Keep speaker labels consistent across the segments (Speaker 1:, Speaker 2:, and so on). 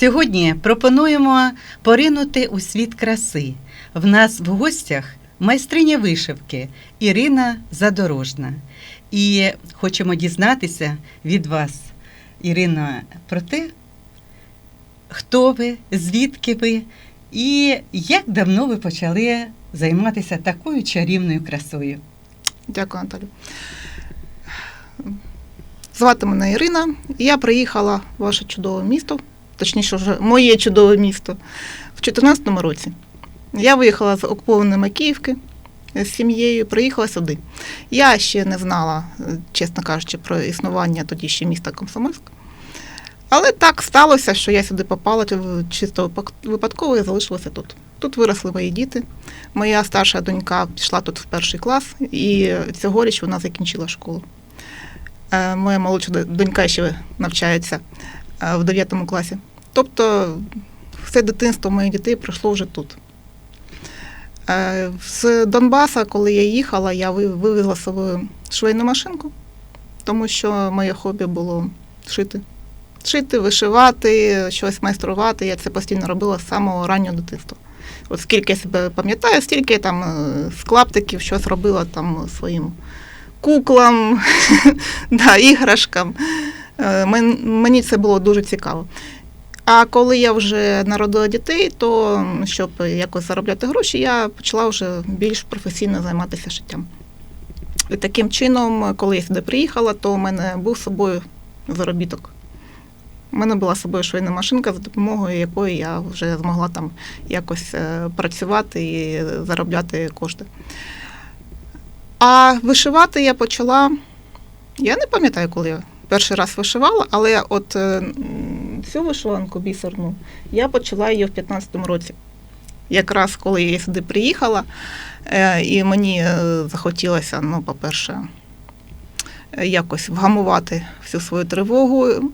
Speaker 1: Сьогодні пропонуємо поринути у світ краси. В нас в гостях майстриня вишивки Ірина Задорожна. І хочемо дізнатися від вас, Ірина, про те, хто ви, звідки ви і як давно ви почали займатися такою чарівною красою.
Speaker 2: Дякую, Наталю. Звати мене Ірина. Я приїхала в ваше чудове місто, точніше, вже моє чудове місто, в 2014 році. Я виїхала з окупованої Макіївки з сім'єю, приїхала сюди. Я ще не знала, е, чесно кажучи, про існування тоді ще міста Комсомольськ. Але так сталося, що я сюди попала чисто випадково і залишилася тут. Тут виросли мої діти. Моя старша донька пішла тут в перший клас, і цьогоріч вона закінчила школу. Е, Моя молодша донька ще навчається е, в 9 класі. Тобто все дитинство моїх дітей пройшло вже тут. Е, З Донбаса, коли я їхала, я ви- вивезла з собою швейну машинку, тому що моє хобі було шити. Шити, вишивати, щось майструвати. Я це постійно робила з самого раннього дитинства. От скільки я себе пам'ятаю, стільки я там е, з клаптиків щось робила там своїм куклам, да, іграшкам. Е, мен- Мені це було дуже цікаво. А коли я вже народила дітей, то щоб якось заробляти гроші, я почала вже більш професійно займатися шиттям. І таким чином, коли я сюди приїхала, то у мене був з собою заробіток. У мене була з собою швейна машинка, за допомогою якої я вже змогла там якось е, працювати і заробляти кошти. А вишивати я почала. Я не пам'ятаю, коли я перший раз вишивала, але от е, цю вишиванку бісерну я почала її в 15-му році. Якраз коли я сюди приїхала, е, і мені е, захотілося, ну, по-перше, якось вгамувати всю свою тривогу.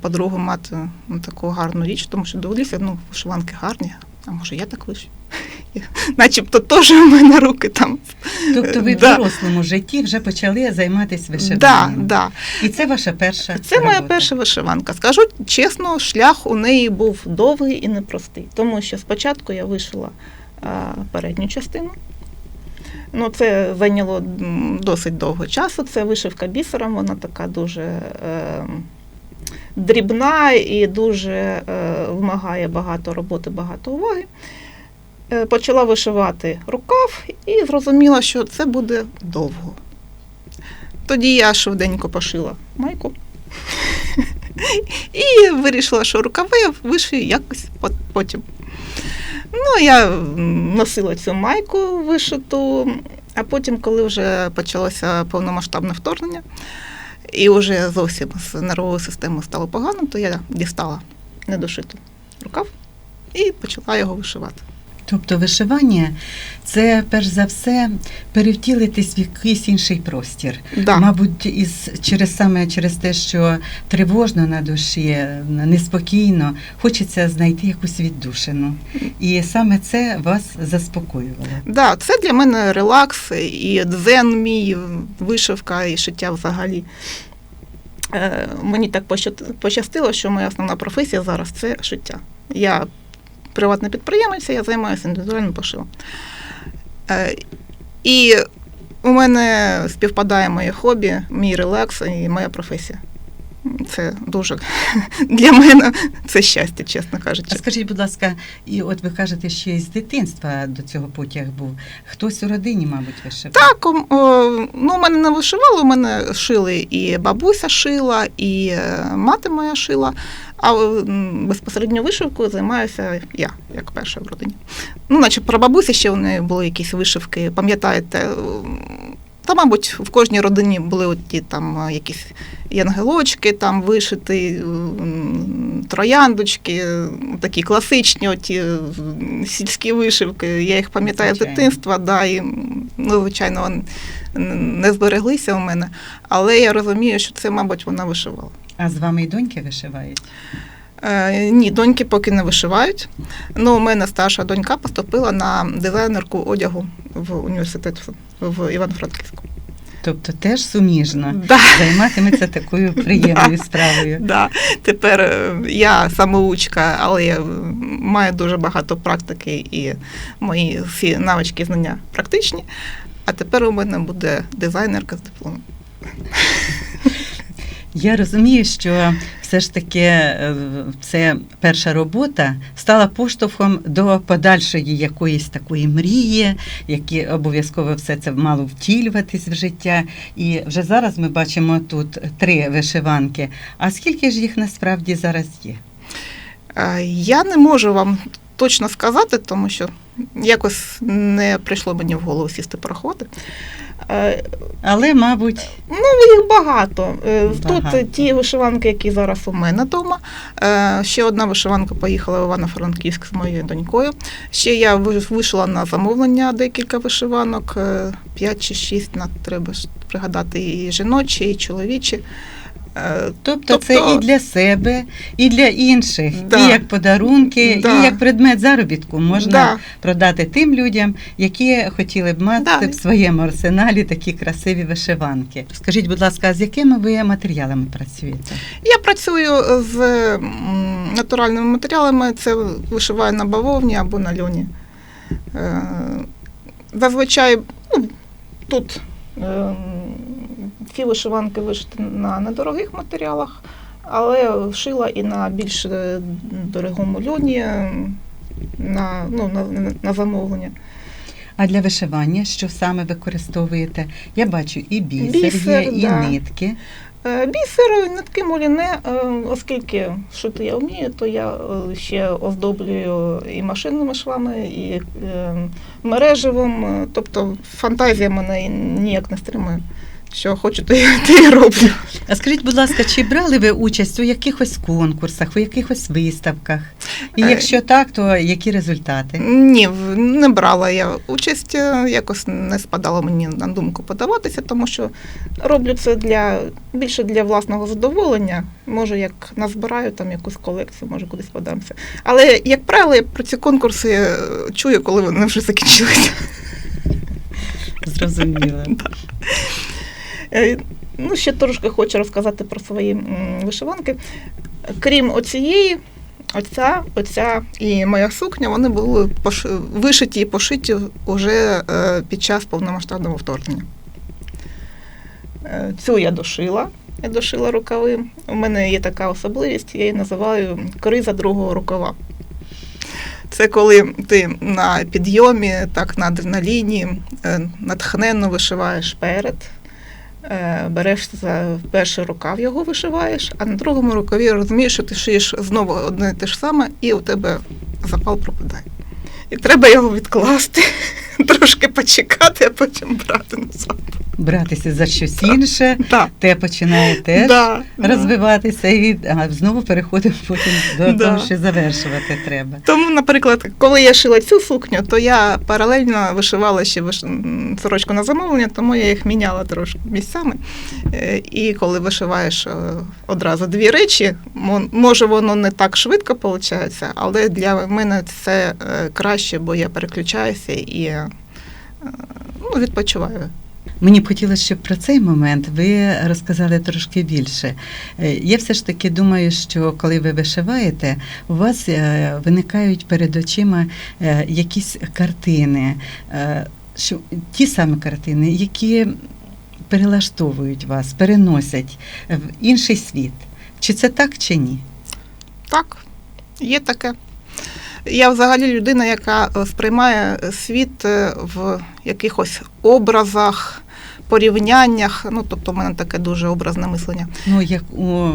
Speaker 2: По-друге, мати ну, таку гарну річ, тому що дивлюся, ну, вишиванки гарні, а може я так вишив? Начебто теж у мене руки там.
Speaker 1: Тобто ви в дорослому житті вже почали займатися
Speaker 2: Да,
Speaker 1: вишиванням.
Speaker 2: да.
Speaker 1: І це ваша перша.
Speaker 2: Це моя перша вишиванка. Скажу чесно, шлях у неї був довгий і непростий, тому що спочатку я вишила а, передню частину. Ну, це зайняло досить довго часу. Це вишивка бісером, вона така дуже е, дрібна і дуже е, вимагає багато роботи, багато уваги. Е, почала вишивати рукав і зрозуміла, що це буде довго. Тоді я швиденько пошила майку. І вирішила, що рукави я вишию якось потім. Ну, я носила цю майку вишиту, а потім, коли вже почалося повномасштабне вторгнення, і вже зовсім з нервовою системою стало погано, то я дістала недошиту рукав і почала його вишивати.
Speaker 1: Тобто вишивання це перш за все перевтілитись в якийсь інший простір.
Speaker 2: Да.
Speaker 1: Мабуть, із через саме через те, що тривожно на душі, неспокійно, хочеться знайти якусь віддушину. І саме це вас заспокоювало.
Speaker 2: Да, це для мене релакс і дзен мій, вишивка і шиття взагалі. Е, мені так поща- пощастило, що моя основна професія зараз це шиття. Я приватний підприємець, я займаюся індивідуальним пошивом. Е, і у мене співпадає моє хобі, мій релакс і моя професія. Це дуже для мене це щастя, чесно кажучи.
Speaker 1: А скажіть, будь ласка, і от ви кажете, що із дитинства до цього потяг був. Хтось у родині, мабуть, вишивав?
Speaker 2: Так, о, ну, мене не вишивали, у мене шили і бабуся шила, і е, мати моя шила. А безпосередньо вишивкою займаюся я, як перша в родині. Ну, наче про бабусі ще неї були якісь вишивки, пам'ятаєте? Та, мабуть, в кожній родині були от ті там е, якісь янгелочки, там вишиті, м, трояндочки, е, такі класичні оті е, сільські вишивки. Я їх пам'ятаю з дитинства, да, і, ну, звичайно, вони не збереглися у мене, але я розумію, що це, мабуть, вона вишивала.
Speaker 1: А з вами і доньки вишивають?
Speaker 2: Е, ні, доньки поки не вишивають. Ну, у мене старша донька поступила на дизайнерку одягу в університет в Івано-Франківську.
Speaker 1: Тобто теж суміжно
Speaker 2: Да.
Speaker 1: займатиметься такою приємною справою.
Speaker 2: Да. Тепер е, я самоучка, але я маю дуже багато практики і мої всі навички і знання практичні. А тепер у мене буде дизайнерка з дипломом.
Speaker 1: Я розумію, що все ж таки е, це перша робота стала поштовхом до подальшої якоїсь такої мрії, які обов'язково все це мало втілюватись в життя. І вже зараз ми бачимо тут три вишиванки. А скільки ж їх насправді зараз є?
Speaker 2: Е, Я не можу вам точно сказати, тому що якось не прийшло мені в голову сісти порахувати. Е,
Speaker 1: Але, мабуть,
Speaker 2: Ну, їх багато. Е,
Speaker 1: Багато.
Speaker 2: Тут ті вишиванки, які зараз у мене вдома. Е, Ще одна вишиванка поїхала в Івано-Франківськ з моєю донькою. Ще я вийшла на замовлення декілька вишиванок, е, 5 чи 6, на треба пригадати і жіночі, і чоловічі. Е,
Speaker 1: тобто, це
Speaker 2: Тобто-
Speaker 1: і для себе, і для інших,
Speaker 2: Да.
Speaker 1: і як подарунки,
Speaker 2: Да.
Speaker 1: і як предмет заробітку можна
Speaker 2: Да.
Speaker 1: продати тим людям, які хотіли б мати
Speaker 2: Да.
Speaker 1: в своєму арсеналі такі красиві вишиванки. Скажіть, будь ласка, з якими ви матеріалами працюєте?
Speaker 2: Я працюю з натуральними матеріалами, це вишиваю на бавовні або на льоні. Е, Зазвичай ну, тут ці вишиванки вишиті на недорогих матеріалах, але шила і на більш е, дорогому льоні на, ну, на, на замовлення.
Speaker 1: А для вишивання що саме використовуєте? Я бачу і бісер,
Speaker 2: Бісер,
Speaker 1: є, і
Speaker 2: да.
Speaker 1: нитки.
Speaker 2: Е, Бісер, нитки моліне, е, оскільки шити я вмію, то я ще оздоблюю і машинними швами, і мереживом. Тобто фантазія мене ніяк не стримує. Що хочу, то я, то я роблю.
Speaker 1: А скажіть, будь ласка, чи брали ви участь у якихось конкурсах, у якихось виставках? І
Speaker 2: Е,
Speaker 1: якщо так, то які результати?
Speaker 2: Ні, не брала я участь, е, якось не спадало мені на думку подаватися, тому що роблю це для більше для власного задоволення. Може, як назбираю там якусь колекцію, може кудись подамся. Але, як правило, я про ці конкурси е, чую, коли вони вже закінчилися.
Speaker 1: Зрозуміло.
Speaker 2: Е, Ну, ще трошки хочу розказати про свої вишиванки. Крім оцієї, оця, оця і моя сукня, вони були вишиті і пошиті вже е, під час повномасштабного вторгнення. Е, Цю я дошила. Я дошила рукави. У мене є така особливість, я її називаю криза другого рукава. Це коли ти на підйомі, так на адреналіні, натхненно вишиваєш перед, береш за перший рукав його вишиваєш, а на другому рукаві розумієш, що ти шиєш знову одне і те ж саме, і у тебе запал пропадає. І треба його відкласти, трошки почекати, а потім брати назад.
Speaker 1: Братися за щось інше,
Speaker 2: Да,
Speaker 1: те починає теж
Speaker 2: да,
Speaker 1: розвиватися, і а знову переходимо потім до
Speaker 2: Да.
Speaker 1: того, що завершувати треба.
Speaker 2: Тому, наприклад, коли я шила цю сукню, то я паралельно вишивала ще виш... сорочку на замовлення, тому я їх міняла трошки місцями. Е, І коли вишиваєш е, одразу дві речі, мо- може воно не так швидко виходить, але для мене це е, краще, бо я переключаюся і ну, відпочиваю.
Speaker 1: Мені б хотілося, щоб про цей момент ви розказали трошки більше. Е, Я все ж таки думаю, що коли ви вишиваєте, у вас е, виникають перед очима е, якісь картини, що ті самі картини, які перелаштовують вас, переносять в інший світ. Чи це так, чи ні?
Speaker 2: Так, є таке. Я взагалі людина, яка е, сприймає світ е, в якихось образах, порівняннях. Ну, тобто, в мене таке дуже образне мислення.
Speaker 1: Ну, як у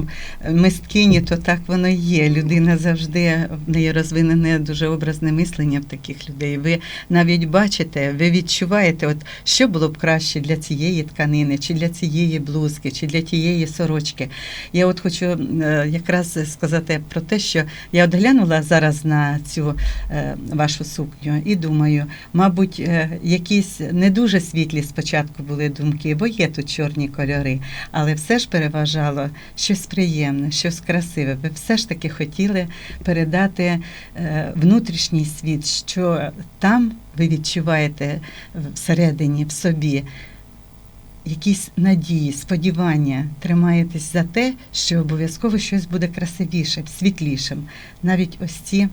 Speaker 1: мисткині, то так воно і є. Людина завжди в неї розвинене дуже образне мислення в таких людей. Ви навіть бачите, ви відчуваєте, от що було б краще для цієї тканини, чи для цієї блузки, чи для тієї сорочки. Я от хочу е, якраз сказати про те, що я от глянула зараз на цю е, вашу сукню і думаю, мабуть, е, якісь не дуже світлі спочатку були думки, бо є тут чорні кольори, але все ж переважало щось приємне, щось красиве. Ви все ж таки хотіли передати е, внутрішній світ, що там ви відчуваєте всередині в собі якісь надії, сподівання тримаєтесь за те, що обов'язково щось буде красивішим, світлішим. Навіть ось ці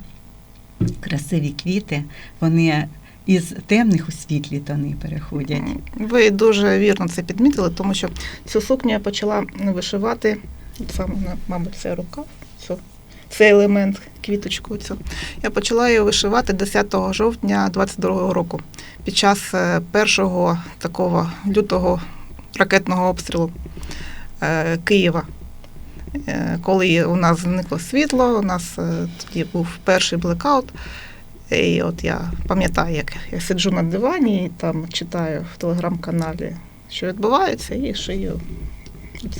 Speaker 1: красиві квіти, вони із темних у світлі тони переходять.
Speaker 2: Ви дуже вірно це підмітили, тому що цю сукню я почала вишивати саме, мабуть, це рукав, цю, цей елемент, квіточку цю. Я почала її вишивати 10 жовтня 22 року під час е, першого такого лютого ракетного обстрілу е, Києва. Е, Коли у нас зникло світло, у нас тоді був перший блекаут. І от я пам'ятаю, як я сиджу на дивані і там читаю в телеграм-каналі, що відбувається, і шию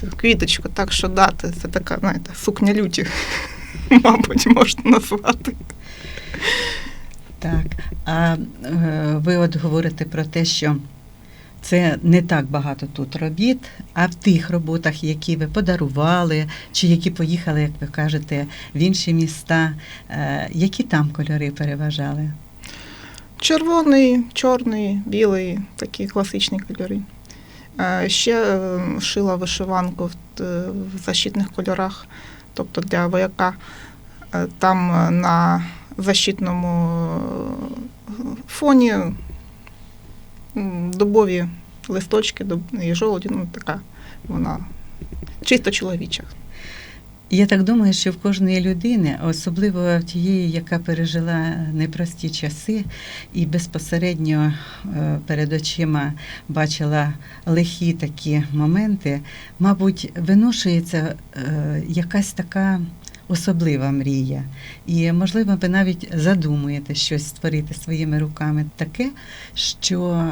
Speaker 2: цю квіточку. Так що дати, це така, знаєте, сукня люті, мабуть, можна назвати.
Speaker 1: Так. А е, ви от говорите про те, що це не так багато тут робіт, а в тих роботах, які ви подарували, чи які поїхали, як ви кажете, в інші міста, е, які там кольори переважали?
Speaker 2: Червоний, чорний, білий, такі класичні кольори. Е, Ще е, шила вишиванку в, защитних кольорах, тобто для вояка. Там на защитному фоні дубові листочки дуб- і жолоді, ну така вона чисто чоловіча.
Speaker 1: Я так думаю, що в кожної людини, особливо в тієї, яка пережила непрості часи і безпосередньо е, перед очима бачила лихі такі моменти, мабуть, виношується е, якась така особлива мрія. І, можливо, ви навіть задумуєте щось створити своїми руками таке, що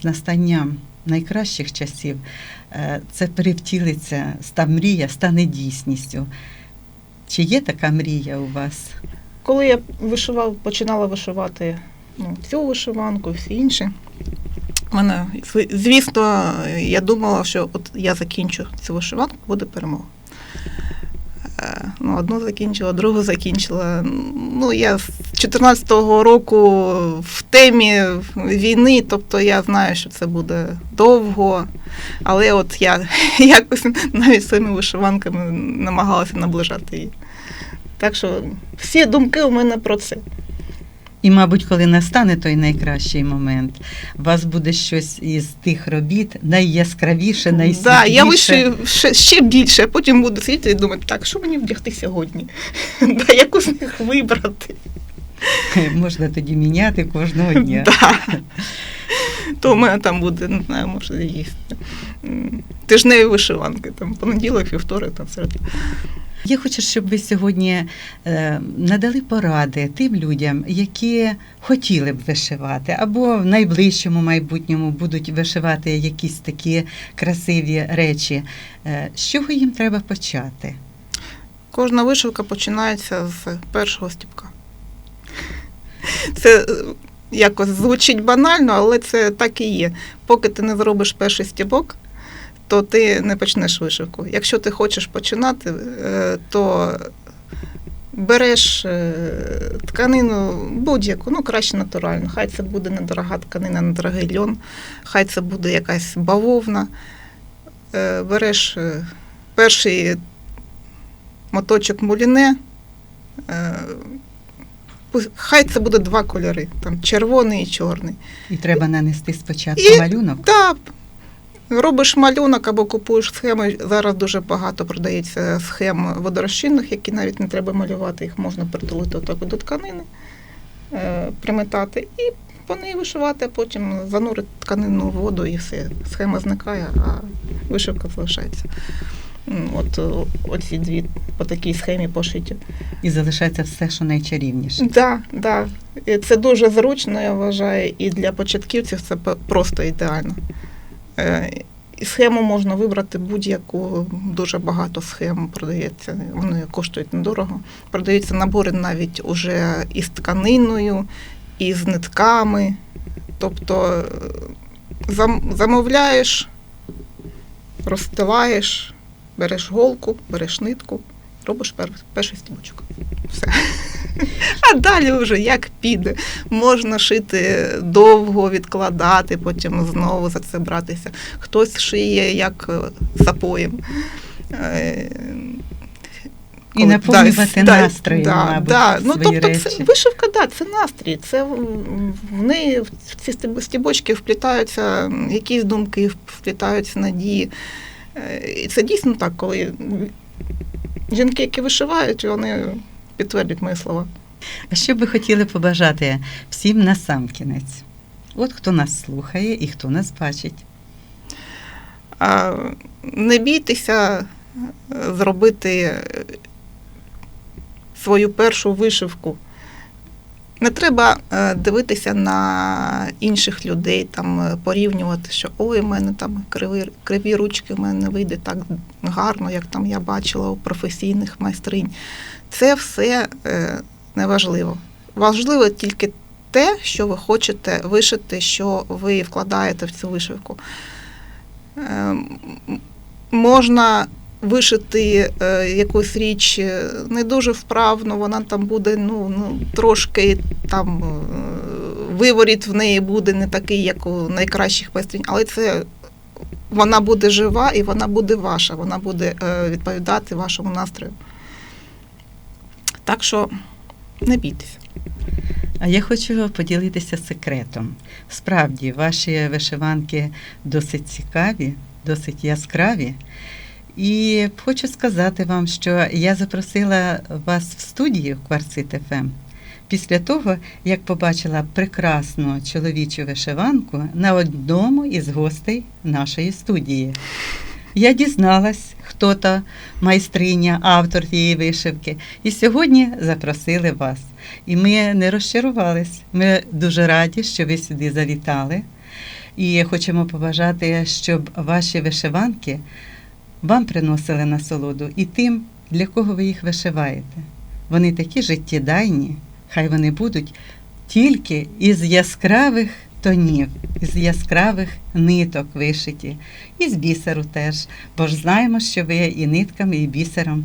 Speaker 1: з настанням найкращих часів е, це перевтілиться, та мрія стане дійсністю. Чи є така мрія у вас?
Speaker 2: Коли я вишивав, починала вишивати ну, цю вишиванку, всі інші. Мене, звісно, я думала, що от я закінчу цю вишиванку, буде перемога. Ну, одну закінчила, другу закінчила. Ну, я з 14-го року в темі війни, тобто я знаю, що це буде довго. Але от я якось навіть своїми вишиванками намагалася наближати її. Так що всі думки у мене про це.
Speaker 1: І, мабуть, коли настане той найкращий момент, у вас буде щось із тих робіт найяскравіше, найсвітліше.
Speaker 2: Да, я вишию ще, ще більше, а потім буду сидіти і думати, так, що мені вдягти сьогодні? Да, яку з них вибрати?
Speaker 1: Можна тоді міняти кожного дня.
Speaker 2: Да. То у мене там буде, не знаю, може, їсти. Тижневі вишиванки, там понеділок, вівторок, там середа.
Speaker 1: Я хочу, щоб ви сьогодні е, надали поради тим людям, які хотіли б вишивати, або в найближчому майбутньому будуть вишивати якісь такі красиві речі. Е, з чого їм треба почати?
Speaker 2: Кожна вишивка починається з першого стіпка. Це е, якось звучить банально, але це так і є. Поки ти не зробиш перший стібок, то ти не почнеш вишивку. Якщо ти хочеш починати, е, то береш е, тканину будь-яку, ну краще натуральну. Хай це буде недорога тканина, недорогий льон, хай це буде якась бавовна. Е, Береш перший моточок муліне. Хай це буде два кольори, там червоний і чорний.
Speaker 1: І треба нанести спочатку
Speaker 2: І-
Speaker 1: малюнок.
Speaker 2: Так, робиш малюнок або купуєш схеми. Зараз дуже багато продається схем водорозчинних, які навіть не треба малювати, їх можна притулити отак до тканини, е, приметати і по неї вишивати, а потім занурити тканину в воду і все. Схема зникає, а вишивка залишається. От оці дві по такій схемі пошиті.
Speaker 1: І залишається все, що найчарівніше.
Speaker 2: Так, да. І Це дуже зручно, я вважаю, і для початківців це просто ідеально. Е, схему можна вибрати будь-яку, дуже багато схем продається, вони коштують недорого. Продаються набори навіть уже із тканиною, із нитками. Тобто е, зам- замовляєш, розстилаєш, береш голку, береш нитку, робиш пер- перший стібочок. Все. А далі вже як піде. Можна шити довго, відкладати, потім знову за це братися. Хтось шиє як е, запоєм. Е,
Speaker 1: І
Speaker 2: коли-
Speaker 1: наповнювати
Speaker 2: да,
Speaker 1: настроєм,
Speaker 2: да,
Speaker 1: мабуть,
Speaker 2: да. Ну, тобто
Speaker 1: речі.
Speaker 2: це, вишивка, да, це настрій. Це в- неї в ці стібочки вплітаються якісь думки, вплітаються надії. Е, І це дійсно так, коли жінки, які вишивають, вони підтвердять мої слова.
Speaker 1: А що би хотіли побажати всім насамкінець? От хто нас слухає і хто нас бачить.
Speaker 2: А не бійтеся е, зробити свою першу вишивку. Не треба е, дивитися на інших людей, там е, порівнювати, що ой, у мене там криві, криві ручки, в мене не вийде так гарно, як там я бачила у професійних майстринь. Це все е, неважливо. Важливо тільки те, що ви хочете вишити, що ви вкладаєте в цю вишивку. Можна вишити е, якусь річ е, не дуже вправно, вона там буде ну, ну, трошки там е, виворіт в неї буде не такий, як у найкращих майстринь, але це вона буде жива і вона буде ваша, вона буде відповідати вашому настрою. Так що не бійтеся.
Speaker 1: А я хочу поділитися секретом. Справді, ваші вишиванки досить цікаві, досить яскраві. І хочу сказати вам, що я запросила вас в студію Кварцит ФМ після того, як побачила прекрасну чоловічу вишиванку на одному із гостей нашої студії. Я дізналась, хто та майстриня, автор тієї вишивки. І сьогодні запросили вас. І ми не розчарувались. Ми дуже раді, що ви сюди завітали. І хочемо побажати, щоб ваші вишиванки вам приносили насолоду і тим, для кого ви їх вишиваєте. Вони такі життєдайні, хай вони будуть тільки із яскравих тонів, із яскравих ниток вишиті, і з бісеру теж, бо ж знаємо, що ви і нитками, і бісером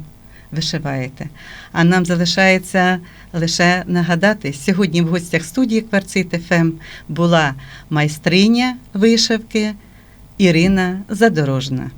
Speaker 1: вишиваєте. А нам залишається лише нагадати, сьогодні в гостях студії Кварцит ФМ була майстриня вишивки Ірина Задорожна.